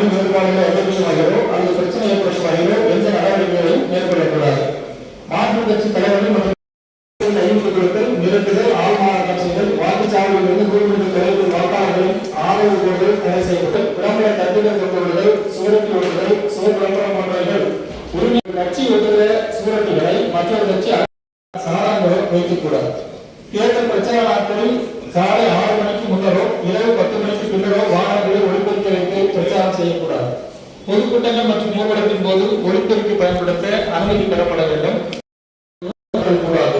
பணி வேறுபாடுகளை அதிகரிக்கும் அல்லது பிரச்சனை ஏற்படும் எந்த நடவடிக்கைகளையும் மேற்கொள்ளக்கூடாது. மாற்றுக் கட்சி தலைவர்கள் மற்றும் கையெழுத்து மிரட்டுதல் ஆள்மாறாட்டம் செய்தல் வாக்குச்சாவடியிலிருந்து நூறு வாக்காளர்களின் ஆதரவு கோருதல் தடை செய்யப்பட்டு விளம்பர தட்டுகள் கொண்டு சுவரட்டி ஒட்டுதல் சுவர் விளம்பரம் போன்றவைகள். உரிமை கட்சி ஒட்டுகிற சுவரட்டிகளை மற்றொரு கட்சி சாராக வைக்கக்கூடாது. தேர்தல் பிரச்சார நாட்களில் காலை ஆறு மணிக்கு முன்னரோ இரவு பத்து மணிக்கு பின்னரோ வாகனங்களை ஒளிபெருக்க வைத்து பிரச்சாரம் செய்யக்கூடாது. பொதுக்கூட்டங்கள் மற்றும் ஊர்வலத்தின் போது ஒளிப்பெருக்கு பயன்படுத்த அனுமதி பெறப்பட வேண்டும். கூடாது.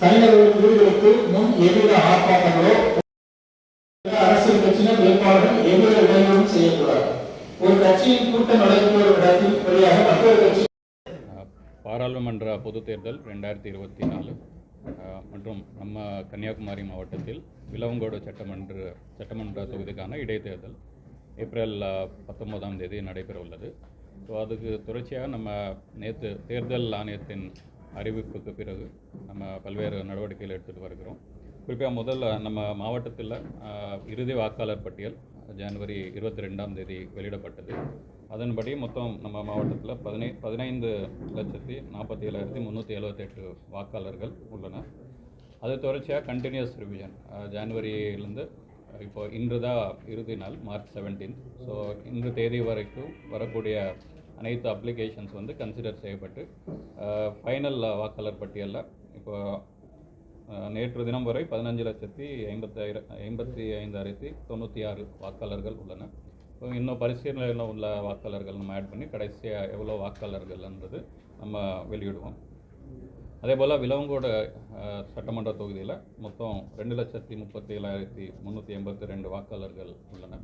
தனிநபர்களின் வீடுகளுக்கு முன் எவ்வித ஆர்ப்பாட்டங்களோ அரசியல் கட்சியினர் வேட்பாளர்கள் எவ்வித இடையூறும் செய்யக்கூடாது. ஒரு கட்சியின் கூட்டம் இடத்தில் வழியாக மற்றொரு கட்சி பாராளுமன்ற பொதுத் தேர்தல் ரெண்டாயிரத்தி இருபத்தி நாலு மற்றும் நம்ம கன்னியாகுமரி மாவட்டத்தில் விலவங்கோடு சட்டமன்ற சட்டமன்ற தொகுதிக்கான இடைத்தேர்தல் ஏப்ரல் அஹ், பத்தொன்பதாம் தேதி நடைபெற உள்ளது. ஸோ அதுக்கு தொடர்ச்சியாக நம்ம நேற்று தேர்தல் ஆணையத்தின் அறிவிப்புக்கு பிறகு நம்ம பல்வேறு நடவடிக்கைகள் எடுத்துகிட்டு வருகிறோம். குறிப்பாக முதல்ல நம்ம மாவட்டத்தில் இறுதி வாக்காளர் பட்டியல் ஜனவரி இருபத்தி ரெண்டாம் தேதி வெளியிடப்பட்டது. அதன்படி மொத்தம் நம்ம மாவட்டத்தில் பதினை பதினைந்து லட்சத்தி நாற்பத்தி ஏழாயிரத்தி முந்நூற்றி எழுபத்தெட்டு வாக்காளர்கள் உள்ளனர். அது தொடர்ச்சியாக கண்டினியூஸ் ரிவிஷன் ஜனவரியிலேருந்து இப்போ இன்று தான் இறுதி நாள் மார்ச் செவன்டீன் ஸோ இன்று தேதி வரைக்கும் வரக்கூடிய அனைத்து அப்ளிகேஷன்ஸ் வந்து கன்சிடர் செய்யப்பட்டு ஃபைனல் வாக்காளர் பட்டியலில் இப்போ நேற்று தினம் வரை பதினஞ்சு லட்சத்தி ஐம்பத்தாயிர ஐம்பத்தி ஐந்தாயிரத்தி தொண்ணூற்றி ஆறு வாக்காளர்கள் உள்ளன. ஸோ இன்னும் பரிசீலனையில் உள்ள வாக்காளர்கள் நம்ம ஆட் பண்ணி கடைசியாக எவ்வளோ வாக்காளர்கள்ன்றது நம்ம வெளியிடுவோம். அதே போல் விலவங்கோட சட்டமன்ற தொகுதியில் மொத்தம் ரெண்டு லட்சத்தி முப்பத்தி ஏழாயிரத்தி முந்நூற்றி எண்பத்தி ரெண்டு வாக்காளர்கள் உள்ளன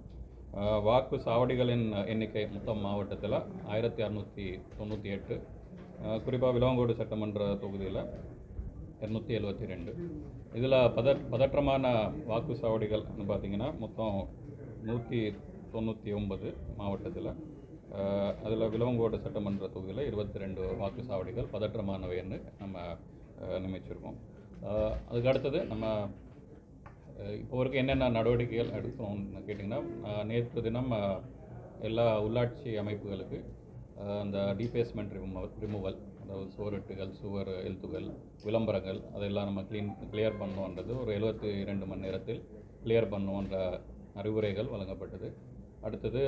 வாக்கு சாவடிகளின் எண்ணிக்கை மொத்தம் மாவட்டத்தில் ஆயிரத்தி அறநூற்றி தொண்ணூற்றி எட்டு. குறிப்பாக விலவங்கோடு சட்டமன்ற தொகுதியில் இரநூத்தி எழுபத்தி ரெண்டு. இதில் பத பதற்றமான வாக்கு சாவடிகள்னு பார்த்தீங்கன்னா மொத்தம் நூற்றி தொண்ணூற்றி ஒன்பது மாவட்டத்தில். அதில் விலவங்கோடு சட்டமன்ற தொகுதியில் இருபத்தி ரெண்டு வாக்கு சாவடிகள் பதற்றமானவைன்னு நம்ம நியமிச்சிருக்கோம். அதுக்கு அடுத்தது நம்ம இப்போ வரைக்கும் என்னென்ன நடவடிக்கைகள் எடுக்கிறோம்னு கேட்டிங்கன்னா நேற்று தினம் எல்லா உள்ளாட்சி அமைப்புகளுக்கு அந்த டீபேஸ்மெண்ட் ரிமூவல் ரிமூவல் அதாவது சுவரொட்டுகள் சுவர் எழுத்துகள் விளம்பரங்கள் அதெல்லாம் நம்ம க்ளீன் கிளியர் பண்ணோன்றது ஒரு எழுபத்தி இரண்டு மணி நேரத்தில் கிளியர் பண்ணோன்ற அறிவுரைகள் வழங்கப்பட்டது. அடுத்தது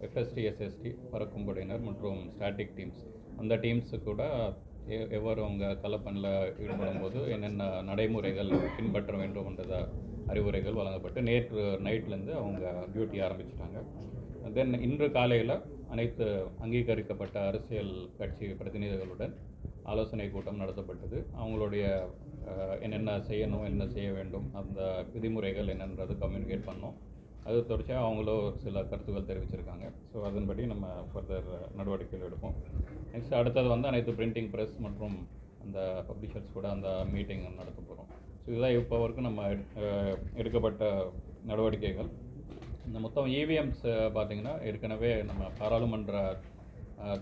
எஃப்எஸ்டி எஸ்எஸ்டி பறக்கும் படையினர் மற்றும் ஸ்டாட்டிக் டீம்ஸ் அந்த டீம்ஸு கூட எ- எவ்வாறு அவங்க கலப்பணில் ஈடுபடும் போது என்னென்ன நடைமுறைகள் பின்பற்ற வேண்டும் என்ற அறிவுரைகள் வழங்கப்பட்டு நேற்று நைட்லேருந்து அவங்க டியூட்டி ஆரம்பிச்சிட்டாங்க. தென் இன்று காலையில் அனைத்து அங்கீகரிக்கப்பட்ட அரசியல் கட்சி பிரதிநிதிகளுடன் ஆலோசனை கூட்டம் நடத்தப்பட்டது. அவங்களுடைய என்னென்ன செய்யணும் என்ன செய்ய வேண்டும் அந்த விதிமுறைகள் என்னன்றது கம்யூனிகேட் பண்ணோம். அது தொடர்ச்சியாக அவங்களும் சில கருத்துக்கள் தெரிவிச்சிருக்காங்க. ஸோ அதன்படி நம்ம ஃபர்தர் நடவடிக்கைகள் எடுப்போம். நெக்ஸ்ட் அடுத்தது வந்து அனைத்து பிரிண்டிங் ப்ரெஸ் மற்றும் அந்த பப்ளிஷர்ஸ் கூட அந்த மீட்டிங் நடத்த போகிறோம் ஸோ இதுதான் இப்போ வரைக்கும் நம்ம எடு- எடுக்கப்பட்ட நடவடிக்கைகள். இந்த மொத்தம் இவிஎம்ஸ் பார்த்திங்கன்னா ஏற்கனவே நம்ம பாராளுமன்ற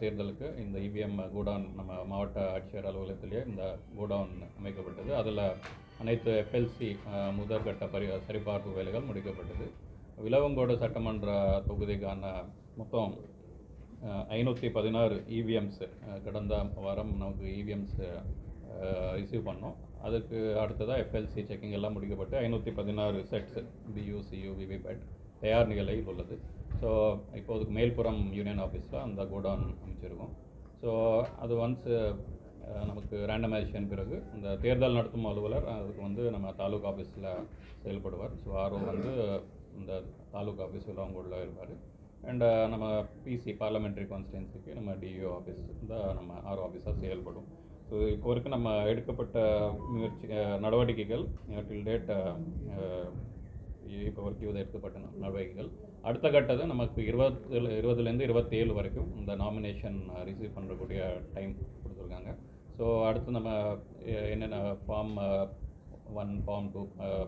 தேர்தலுக்கு இந்த இவிஎம் கோடவுன் நம்ம மாவட்ட ஆட்சியர் அலுவலகத்திலேயே இந்த கோடவுன் அமைக்கப்பட்டது. அதில் அனைத்து எஃப்எல்சி முதற்கட்ட பரி சரிபார்ப்பு வேலைகள் முடிக்கப்பட்டது. விலவங்கோடு சட்டமன்ற தொகுதிக்கான மொத்தம் ஐநூற்றி பதினாறு இவிஎம்ஸு கடந்த வாரம் நமக்கு இவிஎம்ஸு ரிசீவ் பண்ணோம். அதுக்கு அடுத்ததாக எஃப்எல்சி செக்கிங் எல்லாம் முடிக்கப்பட்டு ஐநூற்றி பதினாறு செட்ஸ் பியூசியூ விவிபேட் தயார் நிலையில் உள்ளது. ஸோ இப்போதுக்கு மேல்புறம் யூனியன் ஆஃபீஸில் அந்த கோடவுன் அமைச்சிருக்கோம். ஸோ அது ஒன்ஸ் நமக்கு ரேண்டமைசேஷன் பிறகு இந்த தேர்தல் நடத்தும் அலுவலர் அதுக்கு வந்து நம்ம தாலுகா ஆஃபீஸில் செயல்படுவார். ஸோ ஆர்வம் வந்து இந்த தாலுகா ஆஃபீஸில் அவங்க உள்ள இருப்பார். அண்ட் uh, நம்ம பிசி பார்லமெண்ட்ரி கான்ஸ்டியன்சிக்கு நம்ம டிஇஓ ஆஃபீஸ் தான் நம்ம ஆர்ஓ ஆஃபீஸாக செயல்படும். ஸோ இப்போ வரைக்கும் நம்ம எடுக்கப்பட்ட முயற்சி நடவடிக்கைகள் டில் டேட் இப்போ வரைக்கும் இதை எடுக்கப்பட்ட நடவடிக்கைகள். அடுத்த கட்டது நமக்கு இருபத்தில் இருபதுலேருந்து இருபத்தேழு வரைக்கும் இந்த நாமினேஷன் ரிசீவ் பண்ணுறக்கூடிய டைம் கொடுத்துருக்காங்க. ஸோ அடுத்து நம்ம என்னென்ன form one form two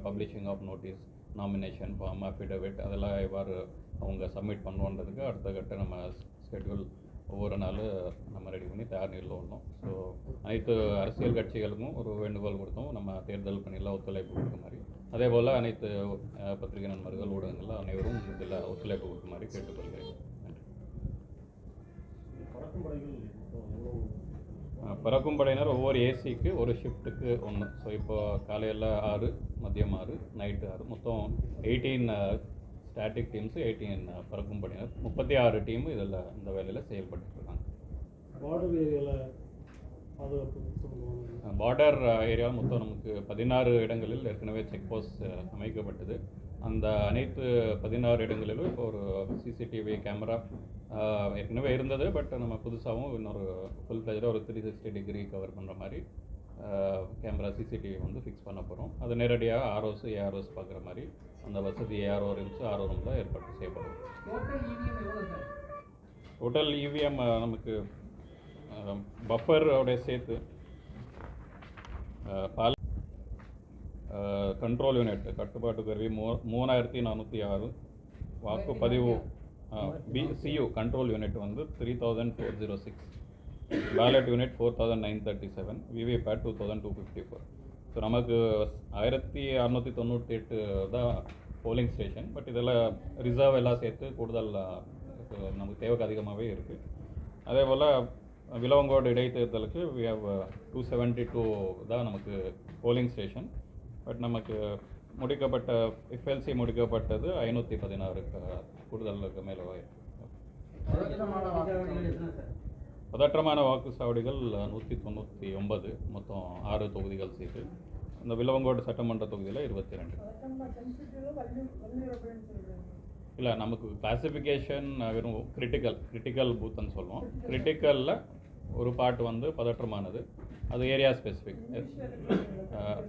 publishing of notice nomination form affidavit அதெல்லாம் எவ்வாறு அவங்க சப்மிட் பண்ணுவோன்றதுக்கு அடுத்த கட்ட நம்ம ஸ்கெட்யூல் ஒவ்வொரு நாள் நம்ம ரெடி பண்ணி தயார் நிலையில் உள்ளோம் ஸோ அனைத்து அரசியல் கட்சிகளுக்கும் ஒரு வேண்டுகோள் கொடுத்தோம். நம்ம தேர்தல் பணியில் ஒத்துழைப்பு கொடுக்க மாதிரி. அதே போல் அனைத்து பத்திரிகை நண்பர்கள் ஊடகங்கள் அனைவரும் இதில் ஒத்துழைப்பு கொடுக்குமாறு கேட்டுக்கொள்கிறேன். நன்றி பறக்கும் படைகள் மொத்தம் எவ்வளோ அஹ், பறக்கும் படையினர் ஒவ்வொரு ஏசிக்கு ஒரு ஷிஃப்ட்டுக்கு ஒன்று ஸோ இப்போ காலையில் ஆறு மதியம் ஆறு நைட்டு ஆறு. மொத்தம் எயிட்டீன் ஸ்டாட்டிக் டீம்ஸு எயிட்டீன் பறக்கும் படையினர் முப்பத்தி ஆறு டீம் இதில் இந்த வேலையில் செயல்பட்டு இருக்காங்க. பார்டர் ஏரியாவில் பாதுகாப்பு பார்டர் ஏரியா மொத்தம் நமக்கு பதினாறு இடங்களில் ஏற்கனவே செக் போஸ்ட் அமைக்கப்பட்டது. அந்த அனைத்து பதினாறு இடங்களிலும் இப்போ ஒரு சிசிடிவி கேமரா ஏற்கனவே இருந்தது பட் நம்ம புதுசாகவும் இன்னொரு ஃபுல் ஃப்ளெஜாக ஒரு த்ரீ சிக்ஸ்டி டிகிரி கவர் பண்ணுற மாதிரி கேமரா சிசிடிவி வந்து ஃபிக்ஸ் பண்ண போகிறோம் அது நேரடியாக ஆர்ஓஸ் ஏஆர்ஓஸ் பார்க்குற மாதிரி அந்த வசதி ஏஆர்ஓ ரூம்ஸ் ஆர்ஓ ரூமில் ஏற்பாடு செய்யப்படும். டோட்டல் இவிஎம் நமக்கு பஃபரோட சேர்த்து பால் கண்ட்ரோல் யூனிட் கட்டுப்பாட்டு கருவி மூ மூணாயிரத்தி நானூற்றி ஆறு. வாக்குப்பதிவு பி சியு கண்ட்ரோல் யூனிட் வந்து three thousand four zero six ballot unit four thousand nine thirty seven VVPAT two thousand two fifty four so நமக்கு ஆயிரத்தி அறநூற்றி தொண்ணூற்றி எட்டு தான் போலிங் ஸ்டேஷன் பட் இதில் ரிசர்வ் எல்லாம் சேர்த்து கூடுதல் நமக்கு தேவைக்கு அதிகமாகவே இருக்குது அதே போல் Vilavancode இடைத்தேர்தலுக்கு we have two seventy two தான் நமக்கு போலிங் ஸ்டேஷன் பட் நமக்கு முடிக்கப்பட்ட எஃப்எல்சி முடிக்கப்பட்டது ஐநூற்றி பதினாறு கூடுதலுக்கு மேலே பதற்றமான வாக்குச்சாவடிகள் நூற்றி தொண்ணூற்றி ஒன்பது மொத்தம் ஆறு தொகுதிகள் சேர்த்து இந்த விலவங்கோடு சட்டமன்ற தொகுதியில் இருபத்தி ரெண்டு. இல்லை நமக்கு கிளாசிஃபிகேஷன் வெறும் கிரிட்டிக்கல் கிரிட்டிக்கல் பூத்துன்னு சொல்லுவோம். கிரிட்டிக்கலில் ஒரு பார்ட் வந்து பதற்றமானது. அது ஏரியா ஸ்பெசிஃபிக்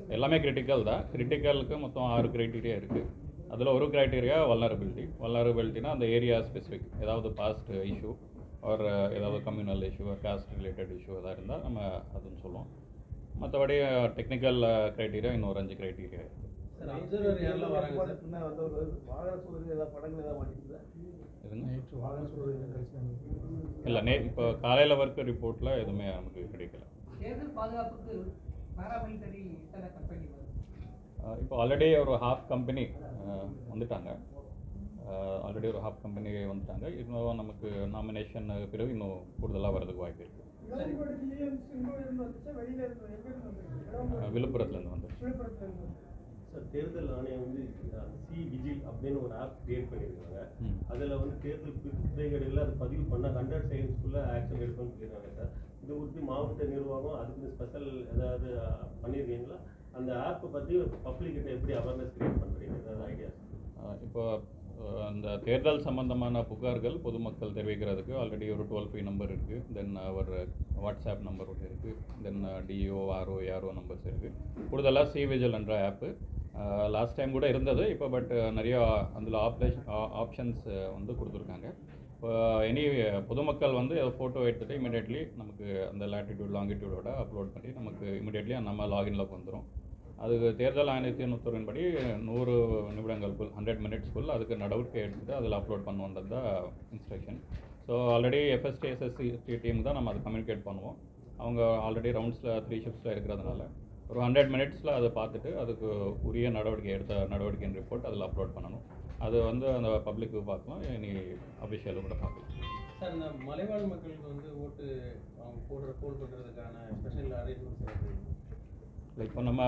எல்லாமே கிரிட்டிக்கல் தான். கிரிட்டிக்கலுக்கு மொத்தம் ஆறு க்ரைட்டீரியா இருக்குது அதில் ஒரு க்ரைட்டீரியா வல்னரபிலிட்டி வல்னரபிலிட்டினா அந்த ஏரியா ஸ்பெசிஃபிக் ஏதாவது பாஸ்ட் இஷ்யூ ஒரு ஏதாவது communal issue caste related issue எதாவது இருந்தால் நம்ம அதுன்னு சொல்லுவோம். மற்றபடி டெக்னிக்கல் க்ரைட்டீரியா இன்னொரு அஞ்சு க்ரைட்டீரியா இருக்குது இல்லை நே இப்போ காலையில் ஒர்க் ரிப்போர்ட்டில் எதுவுமே நமக்கு கிடைக்கல தேர்தல் பாதுகாப்புக்கு பாராமிலிட்டரி எத்தனை கம்பெனி இப்போ ஆல்ரெடி ஒரு ஹாஃப் கம்பெனி வந்துட்டாங்க. ஆல்ரெடி ஒரு ஹாஃப் கம்பெனி வந்துட்டாங்க. இன்னும் நமக்கு நாமினேஷன் பிறகு இன்னும் கூடுதலாக வரதுக்கு வாய்ப்பு இருக்குது விழுப்புரத்துலேருந்து வந்து சார் தேர்தல் ஆணையம் வந்து சி விஜில் அப்படின்னு ஒரு ஆப் கிரியேட் பண்ணியிருக்காங்க. அதில் வந்து தேர்தல் குறைகளில் அது பதிவு பண்ணால் ஹண்ட்ரட் செகண்ட்ஸ்க்குள்ளே ஆக்ஷன் எடுக்கணும்னு சொல்லியிருக்காங்க சார். இது உத்தி மாவட்ட நிர்வாகம் அதுக்கு ஸ்பெஷல் ஏதாவது பண்ணியிருக்கீங்களா அந்த ஆப்பை பற்றி பப்ளிக்கிட்ட எப்படி அவேர்னஸ் கிரியேட் பண்ணுறீங்க ஏதாவது ஐடியா இப்போ அந்த தேர்தல் சம்பந்தமான புகார்கள் பொதுமக்கள் தெரிவிக்கிறதுக்கு ஆல்ரெடி ஒரு டோல் ஃப்ரீ நம்பர் இருக்குது தென் அவர் வாட்ஸ்அப் நம்பர் ஒன்று இருக்குது then DO RO ARO numbers இருக்குது கூடுதலாக சி விஜில் என்ற ஆப்பு லாஸ்ட் டைம் கூட இருந்தது. இப்போ பட் நிறையா அதில் ஆப்ரேஷன் ஆப்ஷன்ஸ் வந்து கொடுத்துருக்காங்க. எனி பொதுமக்கள் வந்து அதை ஃபோட்டோ எடுத்துகிட்டு இமீடியட்லி நமக்கு அந்த லேட்டிடியூட் லாங்கிடியூடோட அப்லோட் பண்ணி நமக்கு இமீடியட்லி நம்ம லாகின்ல வந்துடும் அதுக்கு தேர்தல் ஆணையத்தின் உத்தரவின்படி நூறு நிமிடங்களுக்குள் ஹண்ட்ரட் மினிட்ஸ்க்குள் அதுக்கு நடவடிக்கை எடுத்துகிட்டு அதில் அப்லோட் பண்ணுவோன்றது தான் instruction so already FSTSSC team தான் நம்ம அதை கம்யூனிகேட் பண்ணுவோம். அவங்க ஆல்ரெடி ரவுண்ட்ஸில் த்ரீ ஷிஃப்ட்ஸில் இருக்கிறதுனால. ஒரு ஹண்ட்ரட் மினிட்ஸில் அதை பார்த்துட்டு அதுக்கு உரிய நடவடிக்கை எடுத்த நடவடிக்கையின் ரிப்போர்ட் அதில் அப்லோட் பண்ணணும். அது வந்து அந்த பப்ளிக்கு பார்க்கலாம் இனி அஃபிஷியலும் கூட பார்க்கலாம். சார் இந்த மலைவாழ் மக்களுக்கு வந்து ஓட்டு அவங்க போடுற போல் பண்ணுறதுக்கான ஸ்பெஷல் அரேஞ்ச்மெண்ட்ஸ் இப்போ நம்ம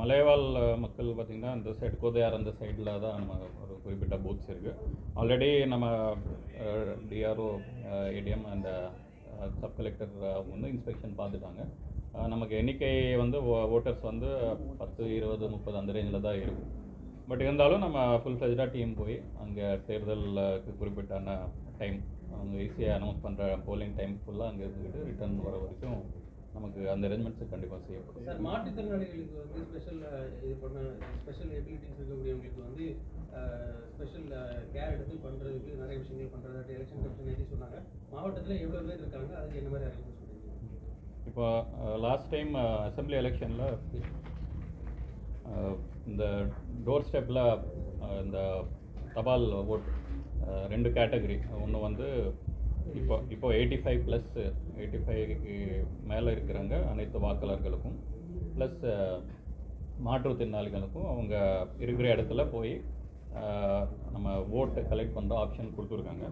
மலைவாழ் மக்கள் பார்த்திங்கன்னா இந்த சைடு கோதையார் அந்த சைடில் தான் நம்ம ஒரு குறிப்பிட்ட பூத்ஸ் இருக்குது ஆல்ரெடி நம்ம டிஆர்ஓ ஏடிஎம் அந்த சப் கலெக்டர் வந்து இன்ஸ்பெக்ஷன் பார்த்துட்டாங்க. நமக்கு எண்ணிக்கை வந்து ஓட்டர்ஸ் வந்து பத்து இருபது முப்பது அந்த ரேஞ்சில் தான் இருக்கும் பட் இருந்தாலும் நம்ம ஃபுல் ஃப்ளெஜாக டீம் போய் அங்கே தேர்தலுக்கு குறிப்பிட்டான டைம் அவங்க ஈஸியாக அனௌன்ஸ் பண்ணுற போலிங் டைம் ஃபுல்லாக அங்கே இருந்துக்கிட்டு ரிட்டர்ன் வர வரைக்கும் நமக்கு அந்த அரேஞ்ச்மெண்ட்ஸ் கண்டிப்பாக செய்யப்படும். சார் மாற்றுத்திறனாளிகளுக்கு வந்து ஸ்பெஷல் இது பண்ண ஸ்பெஷல் எபிலிட்டிஸ் இருக்கக்கூடியவங்களுக்கு வந்து ஸ்பெஷல் கேர் எடுத்து பண்ணுறதுக்கு நிறைய விஷயங்கள் பண்ணுறது எலெக்ஷன் கமிஷன் ஏற்றி சொன்னாங்க. மாவட்டத்தில் எவ்வளோ பேர் இருக்காங்க? அதுக்கு என்ன மாதிரி சொல்லியிருக்கீங்க இப்போ லாஸ்ட் டைம் அசெம்பிளி எலெக்ஷனில் இந்த டோர் ஸ்டெப்பில் இந்த தபால் ஓட் ரெண்டு கேட்டகரி ஒன்று வந்து இப்போ இப்போ எயிட்டி ஃபைவ் ப்ளஸ் எயிட்டி ஃபைவ்க்கு மேலே இருக்கிறவங்க அனைத்து வாக்காளர்களுக்கும் ப்ளஸ் மாற்றுத்திறனாளிகளுக்கும் அவங்க இருக்கிற இடத்துல போய் நம்ம ஓட்டை கலெக்ட் பண்ணுற ஆப்ஷன் கொடுத்துருக்காங்க.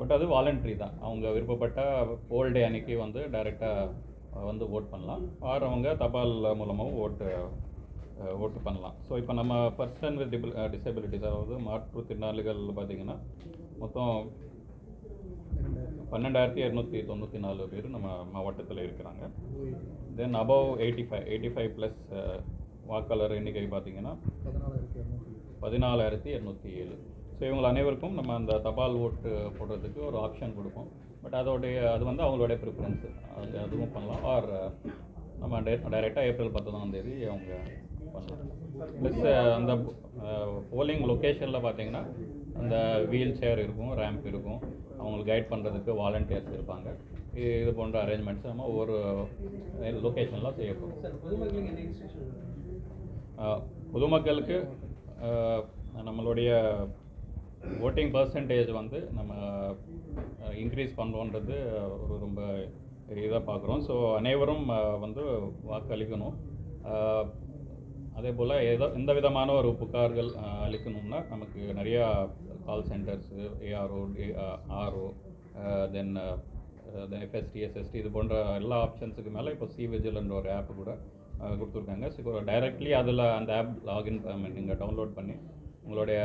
பட் அது வாலண்டரி தான். அவங்க விருப்பப்பட்ட போல் டே அன்னைக்கு வந்து டைரெக்டாக வந்து ஓட் பண்ணலாம். ஆர் அவங்க தபால் மூலமாகவும் ஓட்டு ஓட்டு பண்ணலாம். ஸோ இப்போ நம்ம பர்சன் வித் டிசபிலிட்டிஸ் அதாவது மாற்றுத்திறனாளிகள் பார்த்தீங்கன்னா மொத்தம் பன்னெண்டாயிரத்தி இரநூத்தி தொண்ணூற்றி நாலு பேர் நம்ம மாவட்டத்தில் இருக்கிறாங்க. Then above eighty five eighty five plus வாக்காளர் எண்ணிக்கை பார்த்திங்கன்னா பதினாலாயிரத்தி இரநூத்தி ஏழு. ஸோ இவங்க அனைவருக்கும் நம்ம அந்த தபால் ஓட்டு போடுறதுக்கு ஒரு ஆப்ஷன் கொடுப்போம். பட் அதோடைய அது வந்து அவங்களுடைய ப்ரிஃபரன்ஸு அது அதுவும் பண்ணலாம். ஆர் நம்ம டைரெக்டாக ஏப்ரல் பத்தொன்பதாம் தேதி அவங்க ப்ளஸ் அந்த போலிங் லொக்கேஷனில் பார்த்தீங்கன்னா அந்த வீல் சேர் இருக்கும் ரேம்ப் இருக்கும். அவங்களுக்கு கைட் பண்ணுறதுக்கு வாலண்டியர்ஸ் இருப்பாங்க. இது இது போன்ற அரேஞ்ச்மெண்ட்ஸ் நம்ம ஒவ்வொரு லொக்கேஷனில் செய்ய போகிறோம் சார் பொதுமக்களுக்கு ஆஹ் நம்மளுடைய ஓட்டிங் பர்சன்டேஜ் வந்து நம்ம இன்க்ரீஸ் பண்ணுறோன்றது ஒரு ரொம்ப இதாக பார்க்குறோம். ஸோ அனைவரும் வந்து வாக்களிக்கணும். அதே போல் ஏதோ எந்த விதமான ஒரு புகார்கள் அளிக்கணும்னா நமக்கு நிறையா call centres ARO RO then then FST SST இது போன்ற எல்லா ஆப்ஷன்ஸுக்கு மேலே இப்போ சி விஜில்ன்ற ஒரு ஆப் கூட கொடுத்துருக்காங்க. ஸோ டைரக்ட்லி அதில் அந்த ஆப் லாகின் நீங்கள் டவுன்லோட் பண்ணி உங்களுடைய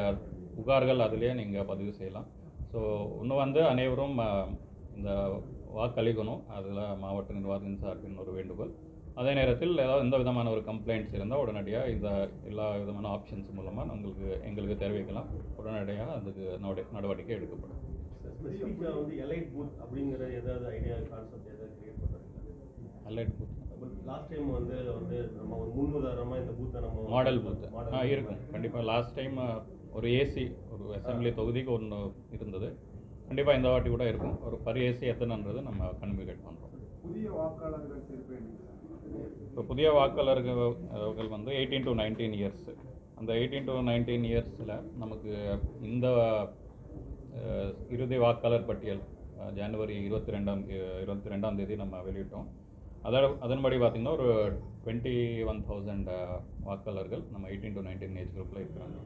புகார்கள் அதிலேயே நீங்கள் பதிவு செய்யலாம். ஸோ இன்னும் வந்து அனைவரும் இந்த வாக்களிக்கணும். அதில் மாவட்ட நிர்வாகத்தின் சார்பின் ஒரு வேண்டுகோள். அதே நேரத்தில் ஏதாவது எந்த விதமான ஒரு கம்ப்ளைண்ட்ஸ் இருந்தால் உடனடியாக இந்த எல்லா விதமான ஆப்ஷன்ஸ் மூலமாக உங்களுக்கு எங்களுக்கு தெரிவிக்கலாம். உடனடியாக அதுக்கு நட- நடவடிக்கை எடுக்கப்படும். வந்து எலைட் பூத் அப்படிங்கிற ஏதாவது ஐடியா கான்செப்ட் ஏதாவது கிரியேட் பண்ணுறாங்க பூத் லாஸ்ட் டைம் வந்து வந்து நம்ம ஒரு முன்னுதாரணமாக இந்த பூத்தை நம்ம மாடல் பூத் ஆ இருக்கும் கண்டிப்பாக லாஸ்ட் டைம் ஒரு ஏசி ஒரு அசெம்பிளி தொகுதிக்கு ஒன்று இருந்தது. கண்டிப்பாக இந்த வாட்டி கூட இருக்கும். ஒரு பர் ஏசி எத்தனைன்றது நம்ம கன்மிகேட் பண்ணுறோம் புதிய வாக்காளர்கள் இப்போ புதிய வாக்காளர்கள் வந்து எயிட்டீன் டு நைன்டீன் இயர்ஸ் அந்த எயிட்டீன் டு நைன்டீன் இயர்ஸில் நமக்கு இந்த இறுதி வாக்காளர் பட்டியல் ஜனவரி இருபத்தி ரெண்டாம் இருபத்தி ரெண்டாம் தேதி நம்ம வெளியிட்டோம். அதோட அதன்படி பார்த்திங்கன்னா ஒரு டுவெண்ட்டி ஒன் தௌசண்ட் வாக்காளர்கள் நம்ம எயிட்டீன் டு நைன்டீன் ஏஜ் குரூப்பில் இருக்கிறாங்க.